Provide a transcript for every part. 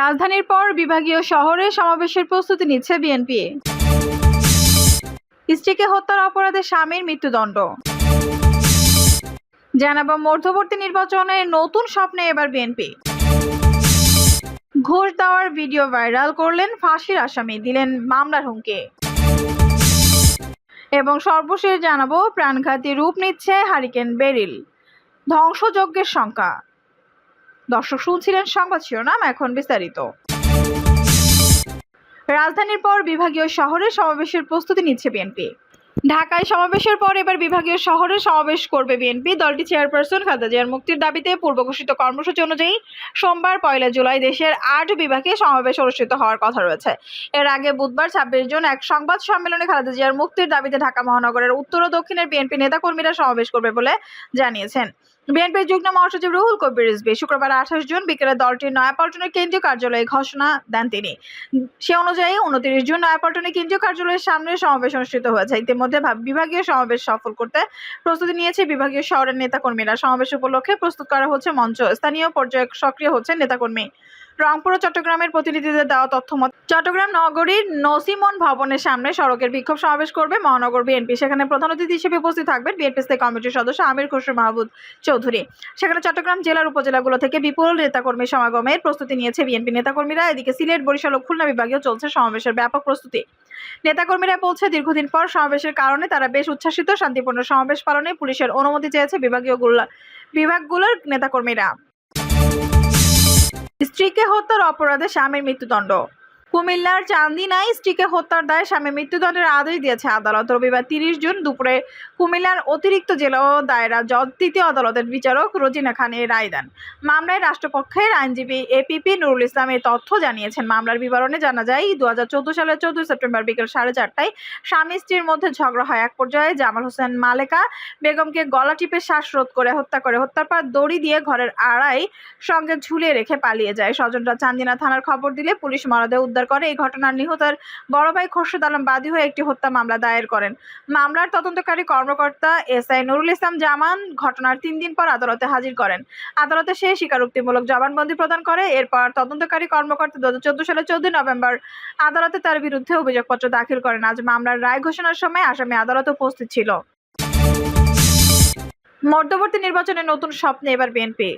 রাজধানীর পর বিভাগীয় শহরে সমাবেশের প্রস্তুতি নিচ্ছে বিএনপি। স্ত্রীকে হত্যার অপরাধে স্বামীর মৃত্যুদণ্ড। জানাব মধ্যবর্তী নির্বাচনে নতুন স্বপ্নে এবার বিএনপি। ঘুষ দেওয়ার ভিডিও ভাইরাল করলেন ফাঁসির আসামি, দিলেন মামলার হুমকি। এবং সর্বশেষ জানাব প্রাণঘাতী রূপ নিচ্ছে হারিকেন বেরিল। ধ্বংসযজ্ঞের সংখ্যা দর্শক শুনছিলেন সংবাদ শিরোনাম, এখন বিস্তারিত। রাজধানীর পর বিভাগীয় শহরে সমাবেশের প্রস্তুতি নিচ্ছে বিএনপি। ঢাকায় সমাবেশের পর এবার বিভাগীয় শহরে সমাবেশ করবে বিএনপি। দলটি চেয়ারপারসন খালেদা জিয়ার মুক্তির দাবিতে পূর্ব ঘোষিত কর্মসূচি অনুযায়ী সোমবার পয়লা জুলাই দেশের আট বিভাগে সমাবেশ অনুষ্ঠিত হওয়ার কথা রয়েছে। এর আগে বুধবার ছাব্বিশ জুন এক সংবাদ সম্মেলনে খালেদা জিয়ার মুক্তির দাবিতে ঢাকা মহানগরের উত্তর ও দক্ষিণের বিএনপি নেতাকর্মীরা সমাবেশ করবে বলে জানিয়েছেন। বিএনপির যুগ্ম মহাসচিব রুহুল কবির রিজভি শুক্রবার আঠাশ জুন বিকেলে দলটির নয়াপল্টনের কেন্দ্রীয় কার্যালয়ে ঘোষণা দেন তিনি। সে অনুযায়ী উনত্রিশ জুন নয়াপল্টনের কেন্দ্রীয় কার্যালয়ের সামনে সমাবেশ অনুষ্ঠিত হয়েছে। ইতিমধ্যে বিভাগীয় সমাবেশ সফল করতে প্রস্তুতি নিয়েছে বিভাগীয় শহরের নেতাকর্মীরা। সমাবেশ উপলক্ষে প্রস্তুত করা হচ্ছে মঞ্চ। স্থানীয় পর্যায়ে সক্রিয় হচ্ছে নেতাকর্মী। রংপুর ও চট্টগ্রামের প্রতিনিধিদের দেওয়া তথ্য মত, চট্টগ্রাম নগরীর নসিমন ভবনের সামনে সড়কের বিক্ষোভ সমাবেশ করবে মহানগর বিএনপি। সেখানে প্রধান অতিথি হিসেবে উপস্থিত থাকবেন বিএনপি স্থায়ী কমিটির সদস্য আমির খসরু মাহবুদ চৌধুরী। সেখানে চট্টগ্রাম জেলার উপজেলাগুলো থেকে বিপুল নেতাকর্মী সমাগমের প্রস্তুতি নিয়েছে বিএনপি নেতাকর্মীরা। এদিকে সিলেট, বরিশাল ও খুলনা বিভাগেও চলছে সমাবেশের ব্যাপক প্রস্তুতি। নেতাকর্মীরা বলছে, দীর্ঘদিন পর সমাবেশের কারণে তারা বেশ উচ্ছ্বাসিত, শান্তিপূর্ণ সমাবেশ পালনে পুলিশের অনুমতি চেয়েছে বিভাগীয় বিভাগগুলোর নেতাকর্মীরা। স্ত্রীকে হত্যার অপরাধে স্বামীর মৃত্যুদণ্ড। কুমিল্লার চান্দিনায় স্ত্রীকে হত্যার দায়ে স্বামী মৃত্যুদণ্ডের আদেশ দিয়েছে আদালত। রবিবার তিরিশ জুন দুপুরে কুমিল্লার অতিরিক্ত জেলা ও দায়রা জজ, তৃতীয় আদালতের বিচারক রোজিনা খান এ রায় দেন। মামলায় রাষ্ট্রপক্ষের আইনজীবী এপিপি নুরুল ইসলাম এই তথ্য জানিয়েছেন। মামলার বিবরণে জানা যায় দু হাজার চোদ্দ সালের চোদ্দই সেপ্টেম্বর বিকেল সাড়ে চারটায় স্বামী স্ত্রীর মধ্যে ঝগড়া হয়। এক পর্যায়ে জামাল হোসেন মালেকা বেগমকে গলা টিপে শ্বাসরোধ করে হত্যা করে। হত্যার পর দড়ি দিয়ে ঘরের আড়াই সঙ্গে ঝুলিয়ে রেখে পালিয়ে যায়। স্বজনরা চান্দিনা থানার খবর দিলে পুলিশ মরদেহ উদ্ধার করে। এই ঘটনার নিহতের বড় ভাই খোরশেদ আলম বাদী হয়ে একটি হত্যা মামলা দায়ের করেন। মামলার তদন্তকারী কর্মকর্তা এসআই নুরুল ইসলাম জামান ঘটনার তিন দিন পর আদালতে হাজির করেন। আদালতে সে স্বীকারোক্তিমূলক জবানবন্দি প্রদান করে। এরপর তদন্তকারী কর্মকর্তা দু হাজার সালের চোদ্দই নভেম্বর আদালতে তার বিরুদ্ধে অভিযোগপত্র দাখিল করেন। আজ মামলার রায় ঘোষণার সময় আসামি আদালতে উপস্থিত ছিল। মধ্যবর্তী নির্বাচনে নতুন স্বপ্নে এবার বিএনপি।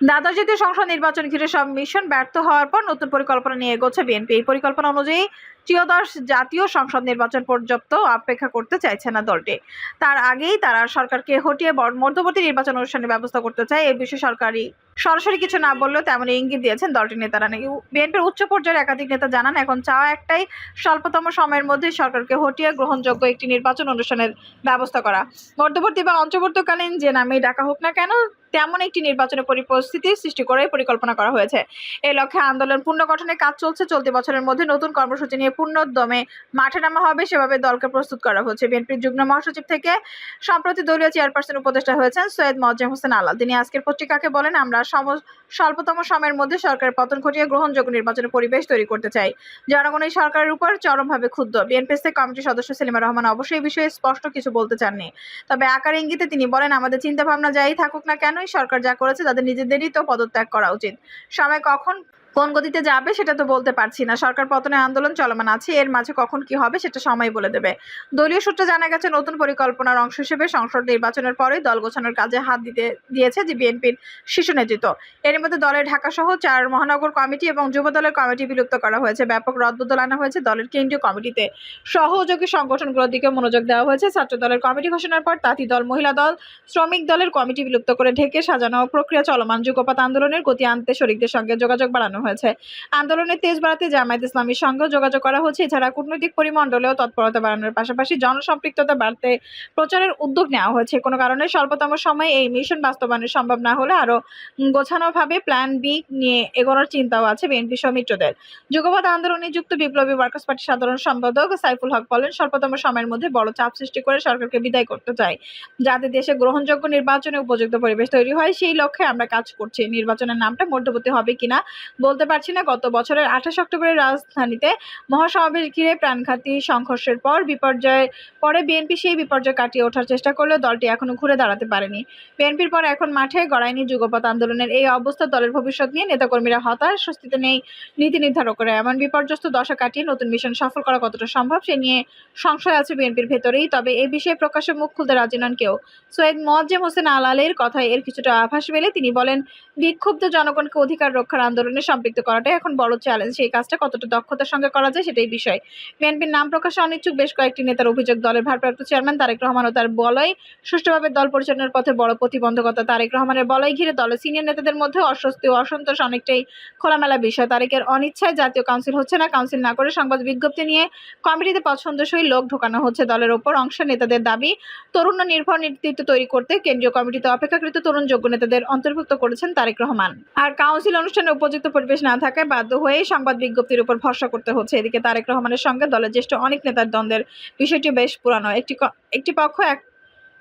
দ্বাদশ জাতীয় সংসদ নির্বাচন ঘিরে সব মিশন ব্যর্থ হওয়ার পর নতুন পরিকল্পনা নিয়ে এগোচ্ছে বিএনপি। এই পরিকল্পনা অনুযায়ী ত্রিয়দশ জাতীয় সংসদ নির্বাচন পর্যন্ত অপেক্ষা করতে চাইছে না দলটি। তার আগেই তারা সরকারকে হটিয়ে বর- মধ্যবর্তী নির্বাচন অনুষ্ঠানের ব্যবস্থা করতে চায় এ বিষয়ে সরকারি সরাসরি কিছু না বললেও তেমন ইঙ্গিত দিয়েছেন দলটির নেতারা নাকি। বিএনপির উচ্চ পর্যায়ের একাধিক নেতা জানান, এখন চাওয়া একটাই, স্বল্পতম সময়ের মধ্যে সরকারকে হটিয়ে গ্রহণযোগ্য একটি নির্বাচন অনুষ্ঠানের ব্যবস্থা করা। মধ্যবর্তী বা অন্তর্বর্তীকালীন যে নামেই ডাকা হোক না কেন, তেমন একটি নির্বাচনের পরিস্থিতি সৃষ্টি করে পরিকল্পনা করা হয়েছে। এই লক্ষ্যে আন্দোলন পুনর্গঠনের কাজ চলছে, চলতি বছরের মধ্যে নতুন কর্মসূচি নিয়ে পূর্ণোদ্যমে মাঠে নামা হবে, সেভাবে দলকে প্রস্তুত করা হচ্ছে। বিএনপির যুগ্ম মহাসচিব থেকে সম্প্রতি দলীয় চেয়ারপারসন উপদেষ্টা হয়েছেন সৈয়দ মজ্জাম হোসেন আলাল। তিনি আজকের পত্রিকাকে বলেন, আমরা স্বল্পতম সময়ের মধ্যে সরকারের পতন ঘটিয়ে গ্রহণযোগ্য নির্বাচনের পরিবেশ তৈরি করতে চাই। জনগণ এই সরকারের উপর চরমভাবে ক্ষুব্ধ। বিএনপি কমিটির সদস্য সেলিমা রহমান অবশ্যই বিষয়ে স্পষ্ট কিছু বলতে চাননি। তবে আকার ইঙ্গিতে তিনি বলেন, আমাদের চিন্তাভাবনা যাই থাকুক না কেনই সরকার যা করেছে তাদের নিজেদেরই তো পদত্যাগ করা উচিত। সময় কখন কোন গতিতে যাবে সেটা তো বলতে পারছি না। সরকার পতনের আন্দোলন চলমান আছে, এর মাঝে কখন কি হবে সেটা সময় বলে দেবে। দলীয় সূত্রে জানা গেছে, নতুন পরিকল্পনার অংশ হিসেবে সংসদ নির্বাচনের পরেই দল গোছানোর কাজে হাত দিতে দিয়েছে যে বিএনপির শীর্ষ নেতৃত্ব। এর মধ্যে দলের ঢাকা সহ চার মহানগর কমিটি এবং যুব দলের কমিটি বিলুপ্ত করা হয়েছে। ব্যাপক রদবদল আনা হয়েছে দলের কেন্দ্রীয় কমিটিতে। সহযোগী সংগঠনগুলোর দিকে মনোযোগ দেওয়া হয়েছে। ছাত্র দলের কমিটি ঘোষণার পর তাঁতি দল, মহিলা দল, শ্রমিক দলের কমিটি বিলুপ্ত করে ঢেকে সাজানো প্রক্রিয়া চলমান। যুগপাত আন্দোলনের গতি আনতে শরিকদের সঙ্গে যোগাযোগ বাড়ানো হয়েছে। আন্দোলনের তেজ বাড়াতে জামায়াত ইসলামীর সঙ্গেও যোগাযোগ করা হচ্ছে। এছাড়া কূটনৈতিক পরিমণ্ডলেও তৎপরতা বাড়ানোর পাশাপাশি জনসম্পৃক্ততা বাড়তে প্রচারের উদ্যোগ নেওয়া হয়েছে। কোনো কারণে স্বল্পতম সময়ে এই মিশন বাস্তবায়ন সম্ভব না হলে আরও গোছানোভাবে প্ল্যান বি নিয়ে এগোনোর চিন্তাও আছে বিএনপি সমিত্রদের। যুগপৎ আন্দোলনে যুক্ত বিপ্লবী ওয়ার্কার্স পার্টির সাধারণ সম্পাদক সাইফুল হক বলেন, স্বল্পতম সময়ের মধ্যে বড় চাপ সৃষ্টি করে সরকারকে বিদায় করতে চায় যাতে দেশে গ্রহণযোগ্য নির্বাচনে উপযুক্ত পরিবেশ তৈরি হয়, সেই লক্ষ্যে আমরা কাজ করছি। নির্বাচনের নামটা মধ্যবর্তী হবে কিনা বলতে বলতে পারছি না, গত বছরের আঠাশ অক্টোবরের রাজধানীতে মহাসমাবেশ ঘিরে প্রাণঘাতী সংঘর্ষের পর বিপর্যয় পরে বিএনপি সেই বিপর্যয় কাটিয়ে ওঠার চেষ্টা করলেও দলটি এখনও ঘুরে দাঁড়াতে পারেনি। বিএনপির পর এখন মাঠে গড়ায়নি যুগপৎ আন্দোলনের এই অবস্থা, দলের ভবিষ্যৎ নিয়ে নেতাকর্মীরা হতাশ, স্বস্তিতে নেই নীতি নির্ধারকরা এমন বিপর্যস্ত দশা কাটিয়ে নতুন মিশন সফল করা কতটা সম্ভব সে নিয়ে সংশয় আছে বিএনপির ভেতরেই। তবে এই বিষয়ে প্রকাশ্যে মুখ খুলতে রাজি নন কেউ। সৈয়দ মোয়াজ্জেম হোসেন আলালের কথায় এর কিছুটা আভাস মেলে তিনি বলেন, বিক্ষুব্ধ জনগণকে অধিকার রক্ষার আন্দোলনে সম্পৃক্ত করাটাই এখন বড় চ্যালেঞ্জ সেই কাজটা কতটা দক্ষতার সঙ্গে করা যায় সেটাই বিষয়। বিএনপির নাম প্রকাশে অনিচ্ছুক বেশ কয়েকটি নেতার অভিযোগ। দলের ভারপ্রাপ্ত চেয়ারম্যান তারেক রহমান ও তার বলয় সুষ্ঠুভাবে দল পরিচালনার পথে বড় প্রতিবন্ধকতা তারেক রহমানের বলয় ঘিরে দলের সিনিয়র নেতাদের মধ্যে অস্বস্তি ও অসন্তোষ অনেকটাই খোলামেলা বিষয়। তারেকের অনিচ্ছায় জাতীয় কাউন্সিল হচ্ছে না। কাউন্সিল না করে সংবাদ বিজ্ঞপ্তি নিয়ে কমিটিতে পছন্দসই লোক ঢোকানো হচ্ছে দলের ওপর। অংশ নেতাদের দাবি তরুণ নির্ভর নেতৃত্ব তৈরি করতে কেন্দ্রীয় কমিটিতে অপেক্ষাকৃত তরুণ যোগ্য নেতাদের অন্তর্ভুক্ত করেছেন তারেক রহমান। আর কাউন্সিল অনুষ্ঠানে উপযুক্ত পরিবেশ না থাকায় বাধ্য হয়ে সংবাদ বিজ্ঞপ্তির উপর ভরসা করতে হচ্ছে। এদিকে তারেক রহমানের সঙ্গে দলের জ্যেষ্ঠ অনেক নেতার দ্বন্দ্বের বিষয়টি বেশ পুরানো। একটি একটি পক্ষ এক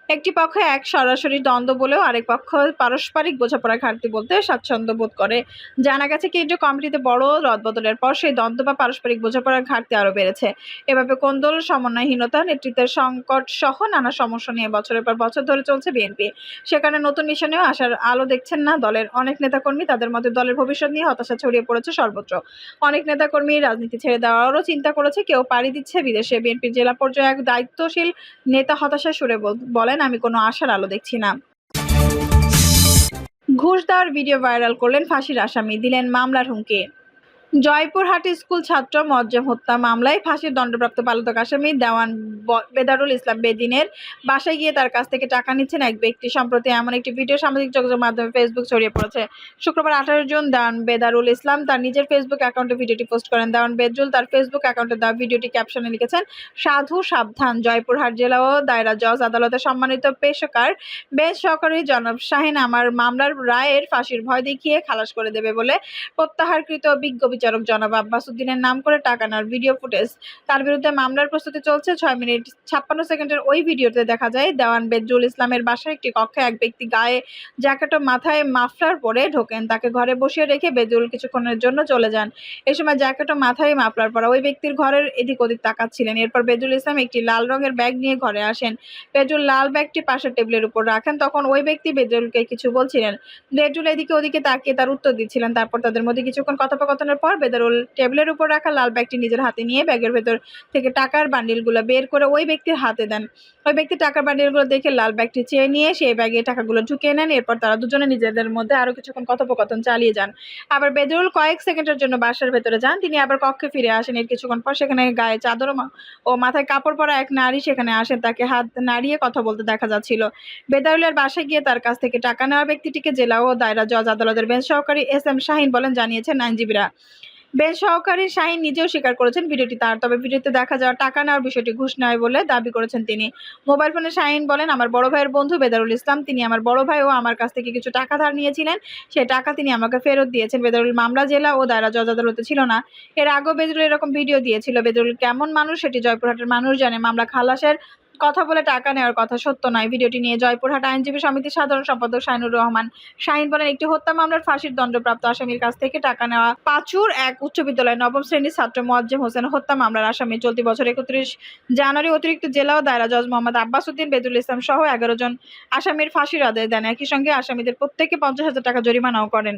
একটি পক্ষ এক সরাসরি দ্বন্দ্ব বলেও আরেক পক্ষ পারস্পরিক বোঝাপড়া ঘাটতি বলতে স্বাচ্ছন্দ্য বোধ করে। জানা গেছে কেন্দ্রীয় কমিটিতে বড় রদবদলের পর সেই দ্বন্দ্ব বা পারস্পরিক বোঝাপড়ার ঘাটতি আরও বেড়েছে। এভাবে কোন্দল সমন্বয়হীনতা, নেতৃত্বের সংকট সহ নানা সমস্যা নিয়ে বছরের পর বছর ধরে চলছে বিএনপি। সেখানে নতুন মিশনেও আসার আলো দেখছেন না দলের অনেক নেতাকর্মী। তাদের মধ্যে দলের ভবিষ্যৎ নিয়ে হতাশা ছড়িয়ে পড়েছে সর্বত্র। অনেক নেতাকর্মী রাজনীতি ছেড়ে দেওয়ারও চিন্তা করেছে, কেউ পাড়ি দিচ্ছে বিদেশে। বিএনপির জেলা পর্যায়ে এক দায়িত্বশীল নেতা হতাশায় সুরে বল- বলেন আমি কোনো আশার আলো দেখছি না। ঘুষ দেওয়ার ভিডিও ভাইরাল করলেন ফাঁসির আসামি, দিলেন মামলার হুমকি। জয়পুরহাট স্কুল ছাত্র মজ্জেম হত্যা মামলায় ফাঁসির দণ্ডপ্রাপ্ত পলাতক আসামি দেওয়ান বেদারুল ইসলাম বেদিনের বাসায় গিয়ে তার কাছ থেকে টাকা নিচ্ছেন এক ব্যক্তি। সম্প্রতি এমন একটি ভিডিও সামাজিক যোগাযোগ মাধ্যমে ফেসবুক ছড়িয়ে পড়েছে। শুক্রবার আঠারো জুন দেওয়ান বেদারুল ইসলাম তার নিজের ফেসবুক অ্যাকাউন্টে ভিডিওটি পোস্ট করেন। দেওয়ান বেদরুল তার ফেসবুক অ্যাকাউন্টে দেওয়া ভিডিওটি ক্যাপশনে লিখেছেন, সাধু সাবধান, জয়পুরহাট জেলা ও দায়রা জজ আদালতে সম্মানিত পেশকার। বেশ সহকারী জনাব শাহিন, আমার মামলার রায়ের ফাঁসির ভয় দেখিয়ে খালাস করে দেবে বলে প্রত্যাহারকৃত বিজ্ঞ বিচারক জনাব আব্বাস উদ্দিনের নাম করে টাকা নেওয়ার ভিডিও ফুটেজ তার বিরুদ্ধে মামলার প্রস্তুতি চলছে ছয় মিনিট ছাপ্পান্ন সেকেন্ডের ওই ভিডিওতে দেখা যায়, দেওয়ান বেদরুল ইসলামের বাসায় একটি কক্ষে এক ব্যক্তি গায়ে জ্যাকেট ও মাথায় মাফলার পরে ঢোকেন। তাকে ঘরে বসিয়ে রেখে বেদরুল কিছুক্ষণের জন্য চলে যান। এ সময় জ্যাকেট ও মাথায় মাফলার পরা ওই ব্যক্তির ঘরের এদিক ওদিক তাকাচ্ছিলেন। এরপর বেদরুল ইসলাম একটি লাল রঙের ব্যাগ নিয়ে ঘরে আসেন। বেদরুল লাল ব্যাগটি পাশের টেবিলের উপর রাখেন। তখন ওই ব্যক্তি বেদরুলকে কিছু বলছিলেন। বেদরুল এদিকে ওদিকে তাকিয়ে তার উত্তর দিচ্ছিলেন। তারপর তাদের মধ্যে কিছুক্ষণ কথোপকথনের পর বেদরুল টেবিলের উপর রাখা লাল ব্যাগটি নিজের হাতে নিয়ে ব্যাগের ভেতর থেকে টাকার বান্ডিলগুলো বের করে ওই ব্যক্তির হাতে দেন। ওই ব্যক্তি টাকার বান্ডিলগুলো দেখে লাল ব্যাগটি চেয়ে নিয়ে সেই ব্যাগে টাকাগুলো ঢুকিয়ে নেন। এরপর তারা দুজনে নিজেদের মধ্যে আরও কিছুক্ষণ কথোপকথন চালিয়ে যান। আবার বেদরুল কয়েক সেকেন্ডের জন্য বাসার ভেতরে যান। তিনি আবার কক্ষে ফিরে আসেন। এর কিছুক্ষণ পর সেখানে গায়ে চাদর ও মাথায় কাপড় পরা এক নারী সেখানে আসেন। তাকে হাত নাড়িয়ে কথা বলতে দেখা যাচ্ছিল। বেদারুলের বাসায় গিয়ে তার কাছ থেকে টাকা নেওয়া ব্যক্তিটিকে জেলা ও দায়রা জজ আদালতের বেঞ্চ সহকারী এস এম শাহিন বলেন, জানিয়েছেন আইনজীবীরা। বেঞ্চ সহকারী শাহিন নিজেও স্বীকার করেছেন ভিডিওটি তার, তবে ভিডিওতে দেখা যাওয়া টাকা নেওয়ার বিষয়টি ঘুষ নেয় বলে দাবি করেছেন তিনি। মোবাইল ফোনে শাহিন বলেন, আমার বড় ভাইয়ের বন্ধু বেদারুল ইসলাম, তিনি আমার বড় ভাই ও আমার কাছ থেকে কিছু টাকা ধার নিয়েছিলেন। সেই টাকা তিনি আমাকে ফেরত দিয়েছেন। বেদারুল মামলা জেলা ও দায়রা জজ আদালতে ছিল না। এর আগেও বেদরুল এরকম ভিডিও দিয়েছিল। বেদরুল কেমন মানুষ, সেটি জয়পুরহাটের মানুষ জানে। মামলা খালাসের কথা বলে টাকা নেওয়ার কথা, সত্য নয়। ভিডিওটি নিয়ে জয়পুরহাট আইনজীবী সমিতির সাধারণ সম্পাদক শাহিনুর রহমান। শাহিন বলেন, একটি হত্যা মামলার ফাঁসির দণ্ডপ্রাপ্ত আসামির কাছ থেকে টাকা নেওয়া পাঁচুর এক উচ্চ বিদ্যালয়ের নবম শ্রেণির ছাত্র মোয়াজ্জেম হোসেন হত্যা মামলার আসামি। চলতি বছর একত্রিশ জানুয়ারি অতিরিক্ত জেলা ও দায়রা জজ মোহাম্মদ আব্বাস উদ্দিন, বেদুল ইসলাম সহ এগারো জন আসামির ফাঁসির আদেশ দেন। একই সঙ্গে আসামিদের প্রত্যেকে পঞ্চাশ হাজার টাকা জরিমানাও করেন।